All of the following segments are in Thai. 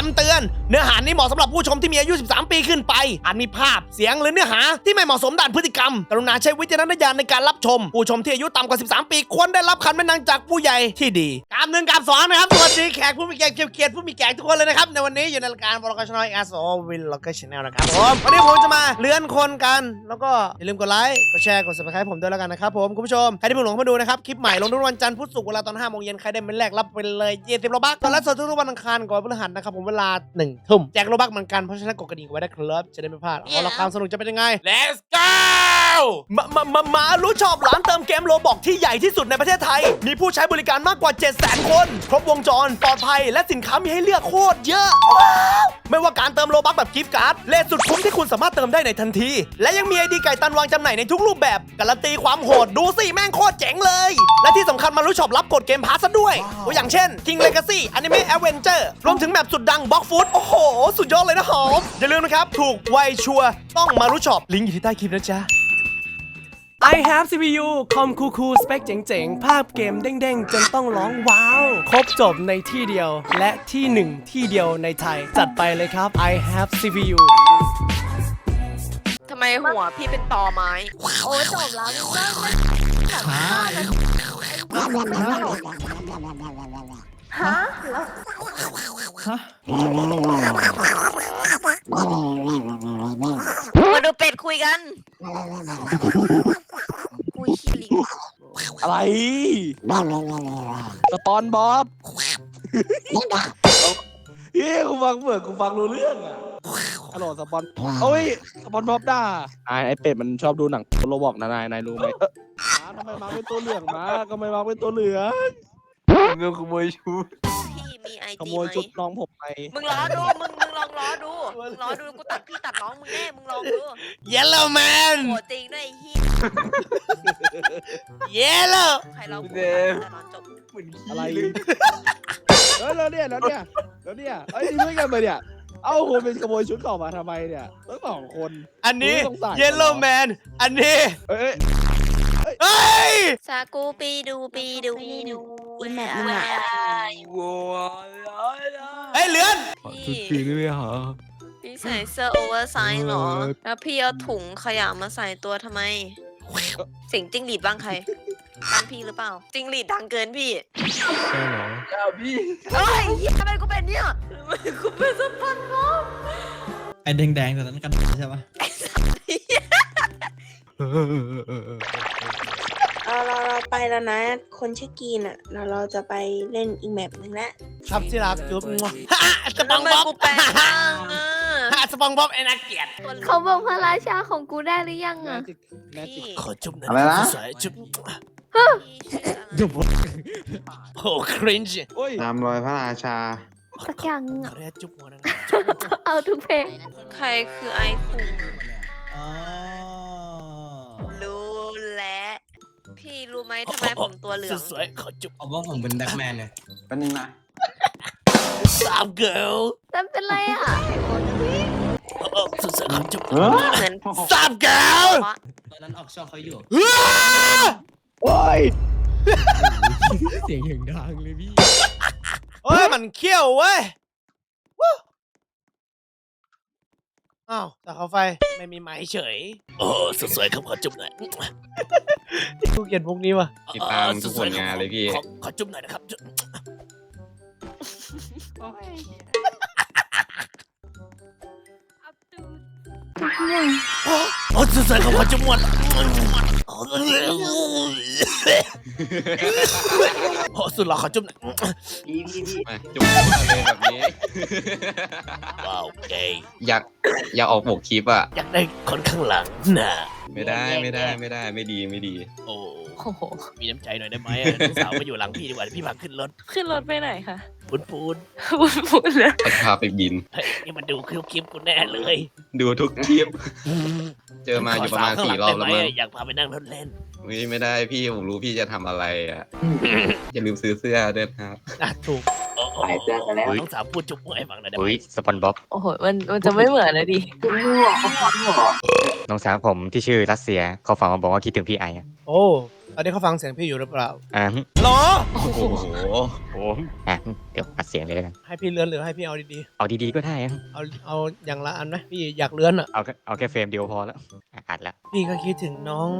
คำเตือน เนื้อหานี้เหมาะสำหรับผู้ชมที่มีอายุ 13 ปีขึ้นไปอาจมีภาพเสียงหรือเนื้อหาที่ไม่เหมาะสมด้านพฤติกรรม กรุณาใช้วิจารณญาณในการรับชม ผู้ชมที่อายุต่ำกว่า 13 ปีควรได้รับคำแนะนำจากผู้ใหญ่ที่ดีกาบหนึ่งกาบสองนะครับสวัสดีแขกผู้มีเกียรติเกียรติผู้มีแขกทุกคนเลยนะครับในวันนี้อยู่ในรายการบล็อกชนอยแอสโอวินล็อกชแนลนะครับผมวันนี้ผมจะมาเลื่อนคนกัน แล้วก็อย่าลืมกดไลค์กดแชร์กด subscribe ผมด้วยแล้วกันนะครับผมคุณผู้ชมใครที่เพิ่งหลงมาดูนะครับคลิปใหม่ลงทุกวันจันทร์พุธศุกร์เวลาตอน5โมงเย็นใครได้เป็นแรกรับไปเลย20โลบักตอนแรกสดทุกวันอังคารก่อนพฤหัสนะครับผมเวลา1ทุ่มแจกโลบักเหมือนกันเพราะฉะนั้นกดกระดิ่งไว้ได้ครับจะได้ไม่พลาดเอาละความสนุกจะเป็นยังไง Let's go มามามามารู้ชอบร้านเติม เกมโลบอกที่ใหญ่ที่สุดในประเทศไทย มีผู้ใช้บริการมากกว่า 7 0 0 0 0 0 คน ครบวงจร ปลอดภัย และสินค้ามีให้เลือกโคตรเยอะ ไม่ว่าการเติมโลบักแบบกิฟต์การ์ด เลทสุดคุ้มที่คุณสามารถเติมได้ในทันที และยังมีไอดีไก่ตันวางจำหน่ายในทุกรูปแบบ การันตีความโหด ดูสิแม่งโคตรเจ๋งเลย และที่สำคัญมารู้ชอบรับกดเกมพาสซะด้วย ตัวอย่างเช่น King Legacy Anime Avenger รวมถึงแบบสุดดัง Box Food โอ้โห สุดยอดเลยนะหอมอย่าลืมนะครับถูกไวชัวต้องมารู้ชอบลิงก์อยู่ที่ใต้คลิปนะจ๊ะ I have CPU คอมคูคูสเปคเจ๋งๆ ภาพเกมเด้งๆ จนต้องร้องว้าว ครบจบในที่เดียว และที่หนึ่งที่เดียวในไทย จัดไปเลยครับ I have CPU ทำไมหัวพี่เป็นตอไม้ โอ้ยจบแล้วมึงไม่ไม่แบบฆ่ากันฮะแล้วมาดูเป็ดคุยกัน คุยขี้ลิงอะไรสปอนบ๊อบเฮ้ยกูฟังเปิดกูฟังรู้เรื่องอะฮัลโหลสปอนโอ้ยสปอนบ๊อบด่าไอไอเป็ดมันชอบดูหนังโรบอกนะนายนายรู้ไหมเอออ้าวทำไมมาเป็นตัวเหลืองมาทำไมมาเป็นตัวเหลืองเงินขโมยชุดพี่มีไอขจีโมยไหมชุดน้องผมไปมึงรอดู รอดูกูตัดพี่ตัดน้องมึงแน่มึงลองดู Yellow Man โหจริงด้วยไอ้เฮีย Yellow ใครเรากูเดตัดมแต่นอนจบเหมือนขี้อะไรเลยเออแล้วเนี่ยแล้วเนี่ยแล้วเนี่ยเอ้ยนี่เพื่อนกันมาเนี่ยเอ้าคุณเป็นขโมยชุดเขามาทำไมเนี่ยทั้งสองคน อันนี้อุ๊ยสงสาร Yellow Man อันนี้เอ้ยเฮ้ยซากูปีดูปีดูอีแมปมึงอะวัวเฮ้ยเหลือน พี่ปีได้ไหมฮะ พี่ใส่เสื้อโอเวอร์ไซส์เหรอ เออ แล้วพี่เอาถุงขยะมาใส่ตัวทำไม เสียงจิ้งหรีดบ้างใครบ้านพี่หรือเปล่า จิ้งหรีดดังเกินพี่ใช่เหรออ้าวพี่เฮ้ยเหี้ยทำไมกูเป็นเนี่ยทำไมกูเป็นสปันบ๊อบไอ้แดงๆแต่นั้นกันใช่ปะเอาเราเราไปแล้วนะ คนชื่อกีนอะ เราเราจะไปเล่นอีกแมปหนึ่งแล้วครับที่รักจุ๊บฮ่าสปองทำไมบ๊อบกูแปลงร่างอะฮ่า สปองบ๊อบไอ้นักเกียรติเขาบอกพระราชาของกูได้หรือยังแมอะจิกแมจิกพี่ขอจุ๊บหน่อยอะไรนะ สวยๆจุ๊บพี่ชื่ออะไรโอ้ครินจ์โอ้ย ตามรอยพระราชา สักอย่างขอะออนุญาตจุ๊บหัวนะเอาทุกเพลงใครคือไอคุงอ๋อรู้แล้วพี่รู้ไหมทำไมผมตัวเหลืองสวยๆขอจุ๊บเอาว่าผมเป็นแบ็คแมนเนี่ยเป็นนึงนะ สามเกิร์ลนั่นเป็นไรอะ โอ้สวยๆขอจุ๊บเออเหมือนสามเกิร์ลวะตอนนั้นออกช่องเขาอยู่ โอ้ยเสียงอย่างดังเลยพี่เฮ้ยมันเขี้ยวเว้ยวู้อ้าวแต่เขาไฟไม่มีไม้เฉยโอ้สวยๆครับขอจุ๊บหน่อยกูเกลียดพวกนี้ว่ะติดตามทุกผลงานเลยพี่ ขอขอจุ๊บหน่อยนะครับจุ๊บ โอ้สวยๆครับขอจุ๊บหมดโอ้สุดหล่อขอจุ๊บหน่อยมาจุ๊บมาเลยแบบนี้ ว้าวเกย์อยากอยากออกปกคลิปอะ อยากได้คนข้างหลังน่ะไม่ได้ไม่ได้ไม่ได้ไม่ดีไม่ดี โอ้โอ้โหมีน้ำใจหน่อยได้ไหมอะลูกสาวมาอยู่หลังพี่ดีกว่าเดี๋ยวพี่พาขึ้นรถ ขึ้นรถไปไหนคะ ปูนปูนพูดพูดเลยจะพาไปบิน เฮ้ยนี่มันดูคลิปคลิปกูแน่เลยดูทุกคลิปเจอมาอยู่ประมาณขสวสี่ข้งหรอบได้แล้วไหมั้งอยากพาไปนั่งรถเล่นอุ๊ยไม่ได้พี่ผมรู้พี่จะทำอะไรอะ อย่าลืมซื้อเสื้อด้วยนะครับ อะถูกโอ้โหขายเสื้อไปแล้ว น้องสาวพูดจุ๊บให้ฟังหน่อยได้ไหมอุ้ยสปอนบ๊อบโอ้โหมันมันจะไม่เหมือนเลยดิน้องสาวผมที่ชื่อรัสเซียเขาฝากมาบอกว่าคิดถึงพี่ไออะโอ้ต อนนี้เขาฟังเสียงพี่อยู่หรือเปล่าอ่าหรอ โอ้โหผมอะเดี๋ยวอัดเสียงเลยแล้วกันให้พี่เลื่อนหรือให้พี่เอาดีเอาดีๆก็ได้อะๆ เอาเอาอย่างละอันไหมพี่อยากเลื่อนอะ เอาแค่เอาแค่เฟรมเดียวพอแล้วอะอัดแล้วพี่ก็คิดถึงน้อง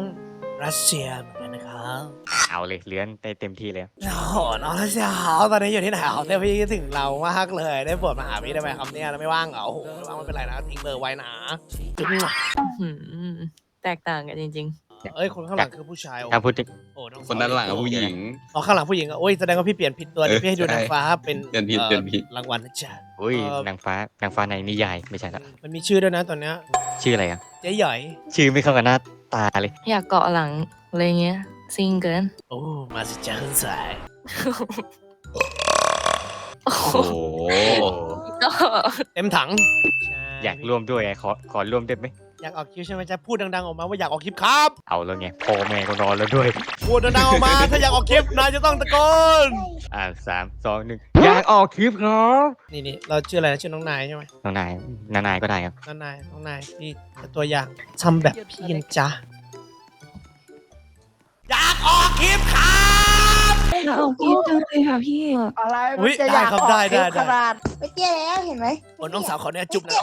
รัสเซียเหมือนกันนะครับเอาเลยเลื้อนได้เต็มที่เลยโอ้โหน้องรัสเซียหาวตอนนี้อยู่ที่ไหนหาวเนี่ยพี่คิดถึงเรามากเลย ได้โปรดมาหาพี่ได้ไหมครับเนี่ยแล้วไม่ว่างเหรอโอ้โหไม่ว่างไม่เป็นไรนะทิ้งเบอร์ไว้นะจุ๊บหืมแตกต่างกันจริง เอ้ยคนข้างหลังคือผู้ชายโอ้ถ้าพูดถึง โอ้องสวคนด้านหลังอะผู้หญิง อ๋อข้างหลังผู้หญิงอะโอ้ยแสดงว่าพี่เปลี่ยนผิดตัวเดี๋ยวพี่ให้ดูเออใช่นางฟ้าเป็นเปลี่ยนผิดอ่อเปลี่ยนผิด รางวัลนะจ๊ะ อุ้ยเอ่อ นางฟ้านางฟ้าในนิยายไม่ใช่ละมันมีชื่อด้วยนะตอนเนี้ยชื่ออะไรอะเจ๊หย่อยชื่อไม่เข้ากับหน้าตาเลยๆอยากเกาะหลังอะไรเงี้ยซิงเกินโอ้มาสิจ้าขึ้นสายโอ้โหโอ้โหก็เต็มถังใช่อยากร่วมด้วยไงขอขอร่วมได้ไหม อยากออกคลิปใช่ไหมจ๊ะพูดดังๆออกมาว่าอยากออกคลิปครับ เอาแล้วไงพ่อแม่ก็นอนแล้วด้วย พูดดังๆออกมา ถ้าอยากออกคลิปนายจะต้องตะโกนอ่าสามสองหนึ่งอยากออกคลิปครับนี่นี่เราชื่ออะไรนะชื่อน้องนายใช่ไหมน้องนายนานายก็ได้ครับน้องนายน้องนายพี่จะตัวอย่างทำแบบพี่นะจ๊ะอยากออกคลิปครับเอาพี่จังเลยค่ะพี่อะไรอุ๊ยได้ครับได้ได้ได้ ไปเตี้ยแล้วเห็นไหมโอ้น้องสาวเขาเนี่ยจุ๊บเลย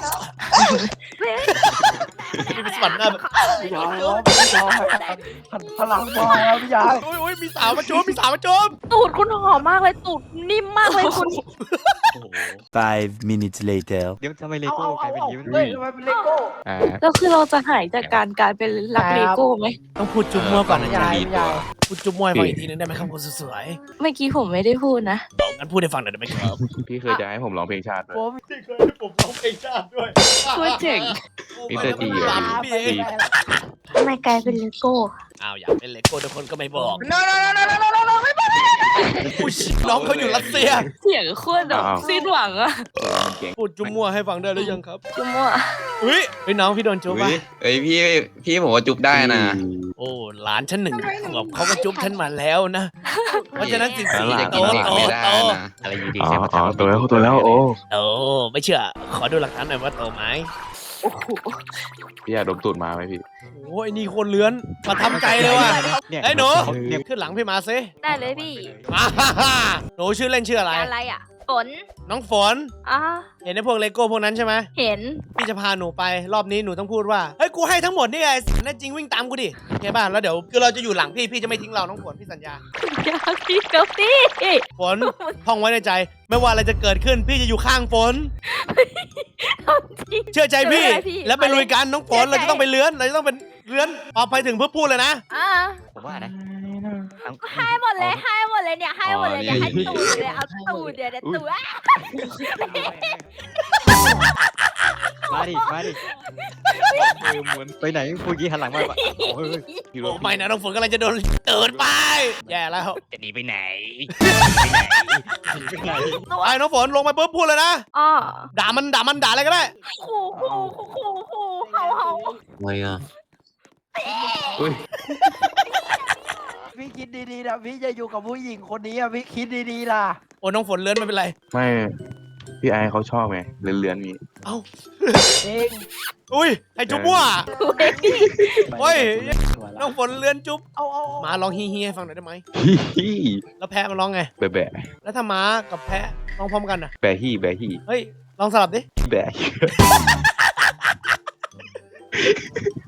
พี่เป็นสวรรค์หน้าแบบพี่ยายพี่ยายหันพลังมาแล้วพี่ยายโอ้ยโอ้ยมีสาวมาจุ๊บมีสาวมาจุ๊บตูดคุณหอมมากเลยตูดนิ่มมากเลยคุณ Five minutes later. เดี๋ยวทำไมเลโก้กลายเป็นอย่างนี้เฮ้ยทำไมเป็นเลโก้อ่าแล้วคือเราจะหายจากการกลายเป็นรักเลโก้ไหมต้องพูดจุ๊บมั่วก่อนนะยาจ๊ะยยายพูดจุ๊บมั่วให้ฟังอีกทีนึงได้ไหมครับคุณสวยเมื่อกี้ผมไม่ได้พูดนะๆงั้นพูดให้ฟังหน่อยได้ไหมครับพี่เคยจะให้ผมร้องเพลงชาติด้วยผมที่เคยให้ผมร้องเพลงชาติด้วยโคตรเจ๋ง มิสเตอร์จีอะพี่เองทำไมกลายเป็นเลโก้อ้าวอยากเป็นเลโก้ทุกคนก็ไม่บอก no no no no no no no ไม่บ อกผู้ชิน้องเขาอยู่รัสเซียเสียงโคตรแบบสิ้นหวังอะพูดจุ๊บมั่วให้ฟังได้หรือยังครับจุ๊มั่วอุ้ยเฮ้ยน้องพี่โดนจุ๊บอุ๊ป่ะยเอ้ยพี่พี่ผมว่าจุ๊บได้นะ โอ้หลานฉันหนึ่งขวบเขาก็จุ๊บฉันมาแล้วนะ เพราะฉะนั้นสิ่งหสิ่งลานจะโตกินเด็กโตไม่ได้โตนะ อะไรอยู่ดีใช่ไหมอ๋อตัวแล้วตัวแล้วโอ้ โตไม่เชื่อ ขอดูหลักฐานหน่อยว่าโตไหม โอ้โหพี่อยากดมตูดมาไหมพี่ โอ้ยนี่คนเลื้อนมาทำใจเลยว่ะเนี่ยไอ้หนูเนี่ยขึ้นหลังพี่มาซิได้เลยพี่มาฮ่าฮ่าหนูชื่อเล่นชื่ออะไร อะไรอะฝนน้องฝนอะเห็นในพวกเลโก้พวกนั้นใช่ไหมเห็นพี่จะพาหนูไปรอบนี้หนูต้องพูดว่าเฮ้ยกูให้ทั้งหมดนี่ไงแน่จริงวิ่งตามกูดิโอเคป่ะแล้วเดี๋ยวคือเราจะอยู่หลังพี่พี่จะไม่ทิ้งเราน้องฝนพี่สัญญา อยากพี่กับพี่ฝนท่องไว้ในใจ ไม่ว่าอะไรจะเกิดขึ้น พี่จะอยู่ข้างฝนจริง เชื่อใจพี่ เชื่อใจพี่แล้วไปลุยกันน้องฝนเชื่อใจเราจะต้องไปเลื้อนเราจะต้องเป็นเลื้อนออกไปถึงเพื่อพูดเลยนะ อะผมว่านะให้หมดเลยให้หมดเลยเนี่ยให้หมดเลยเนี่ยให้ตูดเลยเอาตูดเดี๋ยวเดี๋ยวตูดอะ มาดิ มาดิไปไหนพูดกี้หันหลังมาแบบโอ้ยโอ้ไม่นะน้องฝนกำลังจะโดนเตือนไป แย่แล้วจะหนีไปไหนไอ้น้องฝนลงไปปุ๊บพูดเลยนะอ๋อด่ามันด่ามันด่าอะไรก็ได้ ขู่ขู่ขู่ขู่ขู่เขาเขาอะไรอะพี่คิดดีๆนะพี่จะอยู่กับผู้หญิงคนนี้อะพี่คิดดีๆล่ะ โอ้น้องฝนเลื้อนไม่เป็นไร ไม่ พี่ไอเขาชอบไงเลื้อนๆมี เองอุ้ยไอ้จุ๊บมั่วโอ้ยน้องฝนเลื้อนจุ๊บเอาเอาหมาร้องฮีฮีให้ฟังหน่อยได้ไหมฮี่แล้วแพะมันร้องไงแบะแบะแล้วถ้าม้ากับแพะร้องพร้อมกันอะแบะฮี่แบะฮี่เฮ้ยลองสลับดิแบะ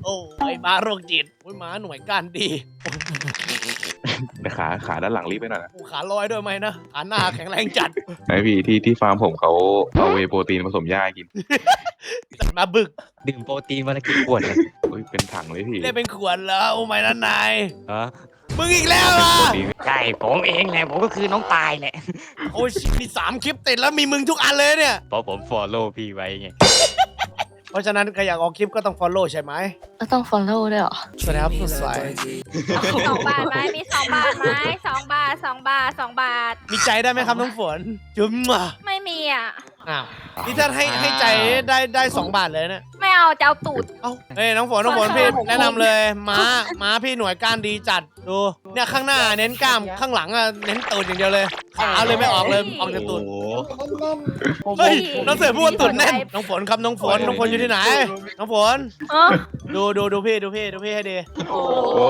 โอ้ยม้าโรคจิตโอ้ยม้าหน่วยการดี แต่ขาขาด้านหลังรีบไปหน่อยนะโอ้ขาลอยด้วยไหมนะขาหน้าแข็งแรงจัดไอพี่ที่ที่ฟาร์มผมเขาเอาเวย์โปรตีนผสมหญ้าให้กินมาบึกดื่มโปรตีนวันละกี่ขวดเลยอุ้ยเป็นถังเลยพี่เรียกเป็นขวดแล้วโอ้ไม่นะนายฮะมึงอีกแล้วเป็นอะโปรตีนใช่ผมเองแหละผมก็คือน้องตายแหละโอ้ยมีสามคลิปติดแล้วมีมึงทุกอันเลยเนี่ยเพราะผมฟอลโล่พี่ไว้ไง เพราะฉะนั้นใครอยากออกคลิปก็ต้อง follow ใช่ไหมก็ต้อง follow ด้วยเหรอสวัสดีครับสุดสายสองบาทไหมมีสองบาทไหมสองบาทสองบาทสองบาท มีใจได้ไหมครับน้องฝนจุ๊มอะไม่มีอะ อ้าวนี่ถ้าให้ให้ใจได้ได้สองบาทเลยนะไม่ เอาเอาจะเอาตูดเอ้าเฮ้ยน้องฝนน้องฝนพี่แนะนำเลยม้าม้าพี่หน่วยก้านดีจัดดูเนี่ยข้างหน้าเน้นกล้ามข้างหลังอะเน้นตูดอย่างเดียวเลยขาเลยไม่ออกเลยออกจากตูดเฮ้ยน้องเสือพูดว่าตูดแน่นน้องฝนครับน้องฝนน้องฝนอยู่ที่ไหน น้องฝนเออดูดูดูพี่ดูพี่ดูพี่ให้ดีโอ้โอ้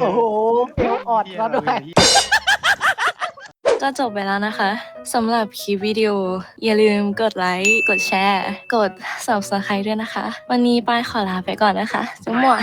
โอ้โหออดมาด้วย ก็จบไปแล้วนะคะสำหรับคลิปวิดีโอ อย่าลืมกดไลค์กดแชร์ กด subscribe ด้วยนะคะ วันนี้ปายขอลาไปก่อนนะคะจุ๊มหมว